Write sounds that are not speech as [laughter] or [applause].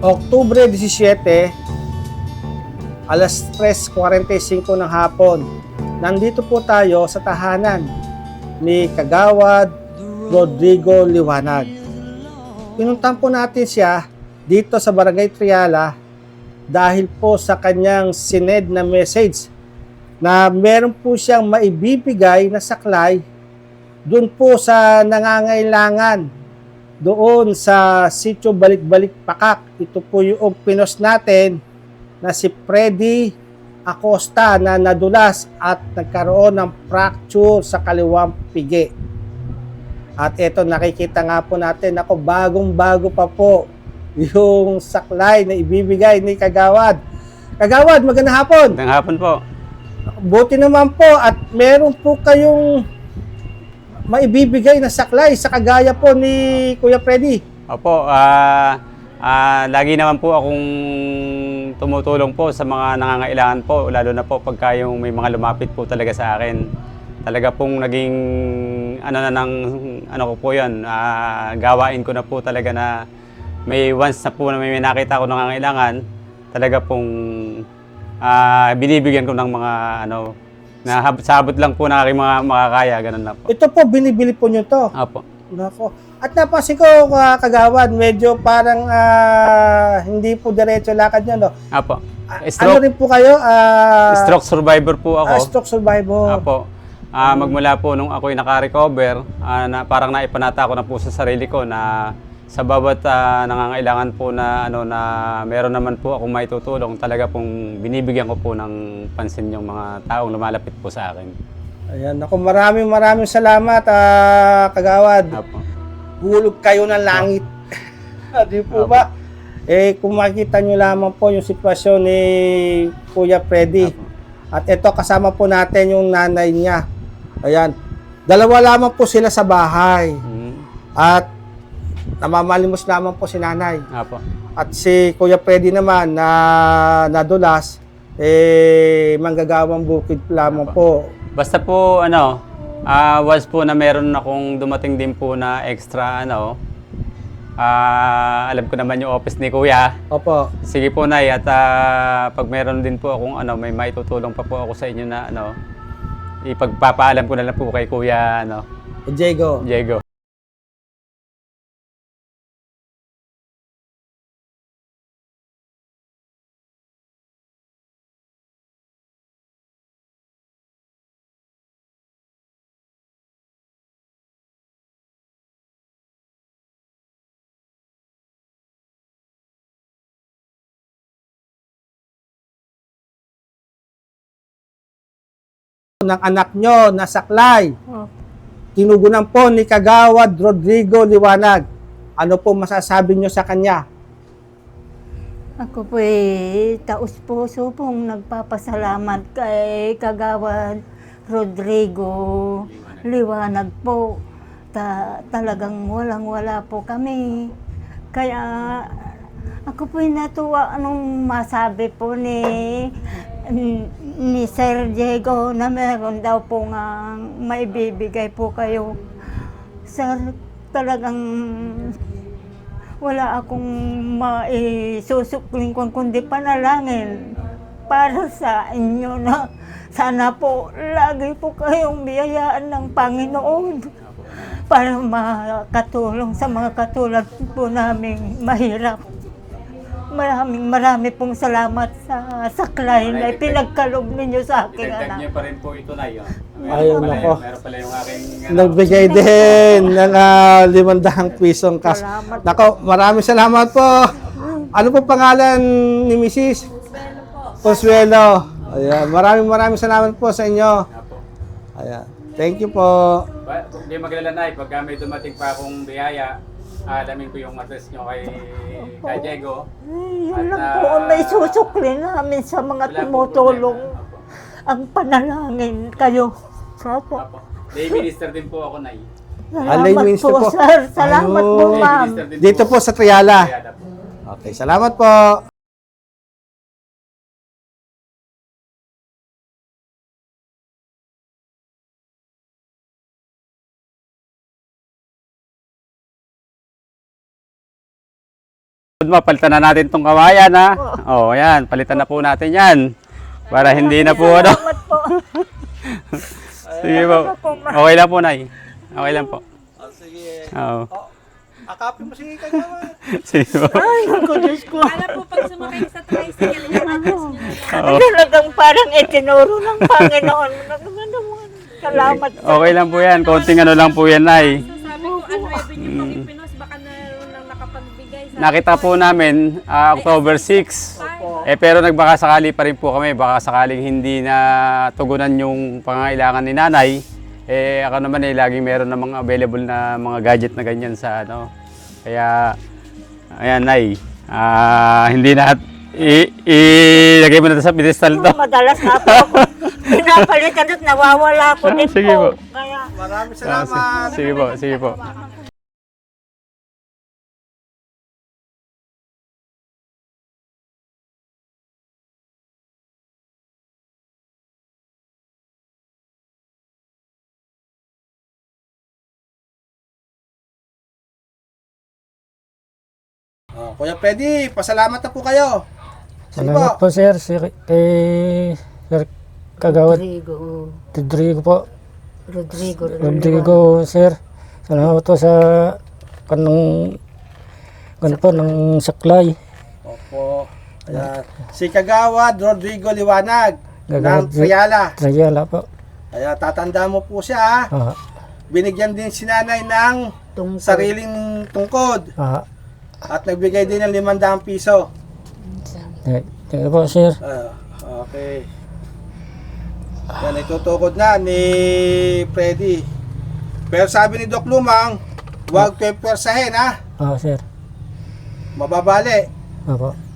Oktubre 17, alas 3.45 ng hapon. Nandito po tayo sa tahanan ni Kagawad Rodrigo Liwanag. Pinuntan po natin siya dito sa Barangay Triala dahil po sa kanyang sined na message na meron po siyang maibibigay na saklay doon po sa nangangailangan doon sa sitio Balik-Balik Pakak. Ito po yung pinos natin na si Freddy Acosta na nadulas at nagkaroon ng fracture sa kaliwang pigi. At ito nakikita nga po natin ako bagong-bago pa po yung saklay na ibibigay ni Kagawad. Kagawad, magandang hapon. Magandang hapon po. Buti naman po at meron po kayong maibibigay na saklay sa kagaya po ni Kuya Freddy. Opo, ah ah, lagi naman po akong tumutulong po sa mga nangangailangan po, lalo na po pagka yung may mga lumapit po talaga sa akin. Talaga pong naging ano na ng ano ko po 'yon, ah, gawain ko na po talaga na may once na po na may nakita ko nangangailangan, talaga pong ah, binibigyan ko ng mga ano na hab- sabot lang po ng aking mga makakaya, ganun na po. Ito po, binibili po nyo to. Opo. Nako. At napansin ko, uh, kagawad, medyo parang ah, hindi po diretso lakad nyo, no? Opo. A- Stroke. Ano rin po kayo? Ah, Stroke survivor po ako. ah, stroke survivor. Apo. Ah, magmula po nung ako'y naka-recover, ah, na, parang naipanata ko na po sa sarili ko na sa bawat ah, nangangailangan po na ano na meron naman po akong maitutulong, talaga pong binibigyan ko po ng pansin yung mga taong lumalapit po sa akin. Ayan, ako maraming maraming salamat, ah, kagawad. Apo. Hulog kayo ng langit. [laughs] Di po Apo. ba? Eh, kung makikita nyo lamang po yung sitwasyon ni Kuya Freddy. Apo. At ito, kasama po natin yung nanay niya. Ayan. Dalawa lamang po sila sa bahay. Mm. At namamalimos lamang po si nanay. Apo. At si Kuya Freddy naman na nadulas, eh, manggagawang bukid lamang po. Basta po ano, ah once po na meron akong dumating din po na extra ano, ah alam ko naman yung office ni Kuya. Opo. Sige po Nay at ah, pag meron din po akong ano may maitutulong pa po ako sa inyo na ano ipagpapaalam ko na lang po kay Kuya ano Diego. Diego. Ng anak nyo na saklay. Oh, Tinugunan po ni Kagawad Rodrigo Liwanag. Ano po masasabi nyo sa kanya? Ako po eh, taos puso pong nagpapasalamat kay Kagawad Rodrigo Liwanag po. Ta talagang walang-wala po kami. Kaya ako po natuwa anong masabi po ni ni Sir Diego na meron daw po nga maibibigay po kayo. Sir, talagang wala akong maisusukling kung kundi panalangin para sa inyo na sana po lagi po kayong biyayaan ng Panginoon para makatulong sa mga katulad po naming mahirap. Maraming marami pong salamat sa saklay na pinagkalob ninyo sa akin, anak. pa rin po ito Nay. oh. Ayun, pala nako. Yung, meron pala yung aking ano, Nagbigay din ng uh, limandahang pisong kas. Salamat. Nako, maraming salamat po. Ano po pangalan ni Mrs.? Consuelo. Ayan, maraming maraming salamat po sa inyo. Apo. Ayan. Thank you po. Ba, hindi maglala Nay, pagka may dumating pa akong biyaya, alamin ko yung address nyo kay, kay Diego. Ay, At, yun lang ah, po ang may susukli namin sa mga Wala pong tumutulong. problema. Ang panalangin kayo. Opo. Apo. Day minister din po ako Nay. Alay, Salamat minister po, po. sir. Salamat po, Ayun. ma'am. Minister din Dito po sa Triala. Kaya po. Okay, salamat po. Palitan na natin tong kawayan ha. Oh, yan. Palitan na po natin yan. Para hindi na po ano. Salamat po. [laughs] Sige po. Okay lang po, Nay. Okay lang po. Oh, sige. Oo. Oh, akapin mo si Kagawad. [laughs] Sige po. Ay, naku, Diyos ko. Para po pag sumakay sa tricycle, nyo na lang. Oo. Talagang parang itinuro ng Panginoon. Salamat po. Okay lang po yan. Konting ano lang po yan, Nay. Sabi ko, ano revenue pang ipinos, Nakita po namin ah, October 6. Eh pero nagbaka sakali pa rin po kami, baka sakaling hindi na tugunan yung pangangailangan ni nanay. Eh ako naman eh laging meron na mga available na mga gadget na ganyan sa ano. Kaya ayan nay, ah, hindi na i- ilagay mo na sa pedestal to. Madalas na po ako. [laughs] Pinapalitan at nawawala ko Ah, din sige po. po. Kaya, Maraming salamat. si- sige po, sige po. Oh, Kuya Freddy, pasalamat na po kayo. Sige Salamat po. po sir, sir kay Sir Kagawad Rodrigo. Rodrigo po. Rodrigo. Rodrigo sir. Salamat po sa kanong kan po ng saklay. Opo. Ayan. Si Kagawad Rodrigo Liwanag ng Kagawad- Triala. Trayala po. Kaya tatanda mo po siya. ha? Ah, Binigyan din si nanay ng sariling tungkod ah, at nagbigay din ng 500 piso. thank you po sir. Ah, okay. Yan, itutukod na ni Freddy. Pero sabi ni Doc Lumang, huwag pepersahin ha. Ah, sir. Mababali. Opo.